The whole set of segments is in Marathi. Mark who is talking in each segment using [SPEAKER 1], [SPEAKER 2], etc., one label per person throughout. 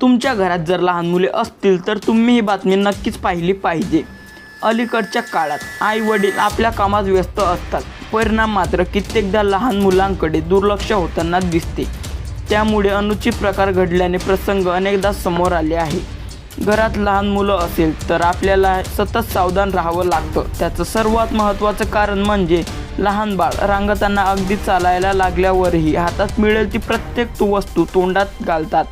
[SPEAKER 1] तुमच्या घरात जर लहान मुले असतील तर तुम्ही ही बातमी नक्कीच पाहिली पाहिजे. अलीकडच्या काळात आई वडील आपल्या कामात व्यस्त असतात. परिणाम मात्र कित्येकदा लहान मुलांकडे दुर्लक्ष होताना दिसते. त्यामुळे अनुचित प्रकार घडल्याने प्रसंग अनेकदा समोर आले आहे. घरात लहान मुलं असेल तर आपल्याला सतत सावधान राहावं लागतं. त्याचं सर्वात महत्त्वाचं कारण म्हणजे लहान बाळ रांगताना अगदी चालायला लागल्यावरही हातात मिळेल ती प्रत्येक तू वस्तू तोंडात घालतात.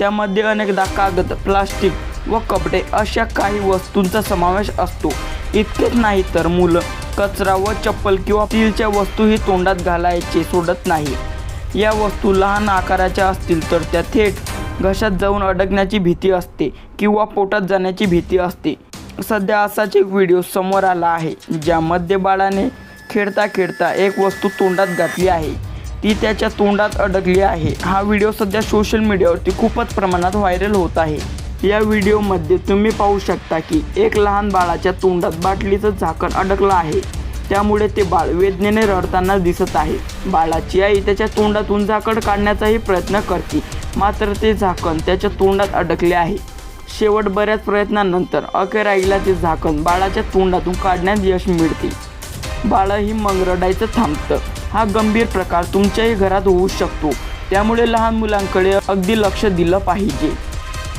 [SPEAKER 1] त्यामध्ये अनेकदा कागद प्लास्टिक व कपडे अशा काही वस्तूंचा समावेश असतो. इतकेच नाही तर मुलं कचरा व चप्पल किंवा स्टीलच्या वस्तूही तोंडात घालायचे सोडत नाही. या वस्तू लहान आकाराच्या असतील तर त्या थेट घशात जाऊन अडकण्याची भीती असते किंवा पोटात जाण्याची भीती असते. सध्या असाच एक व्हिडिओ समोर आला आहे ज्यामध्ये बाळाने खेळता खेळता एक वस्तू तोंडात घातली आहे. ती त्याच्या तोंडात अडकली आहे. हा व्हिडिओ सध्या सोशल मीडियावरती खूपच प्रमाणात व्हायरल होत आहे. या व्हिडिओमध्ये तुम्ही पाहू शकता की एक लहान बाळाच्या तोंडात बाटलीचं झाकण अडकलं आहे. त्यामुळे ते बाळ वेदनेने रडताना दिसत आहे. बाळाची आई त्याच्या तोंडातून झाकण काढण्याचाही प्रयत्न करते. मात्र ते झाकण त्याच्या तोंडात अडकले आहे. शेवट बऱ्याच प्रयत्नानंतर अखेर आईला ते झाकण बाळाच्या तोंडातून काढण्यात यश मिळते. बाळही मग रडायचं थांबतं. हा गंभीर प्रकार तुमच्याही घरात होऊ शकतो. त्यामुळे लहान मुलांकडे अगदी लक्ष दिलं पाहिजे.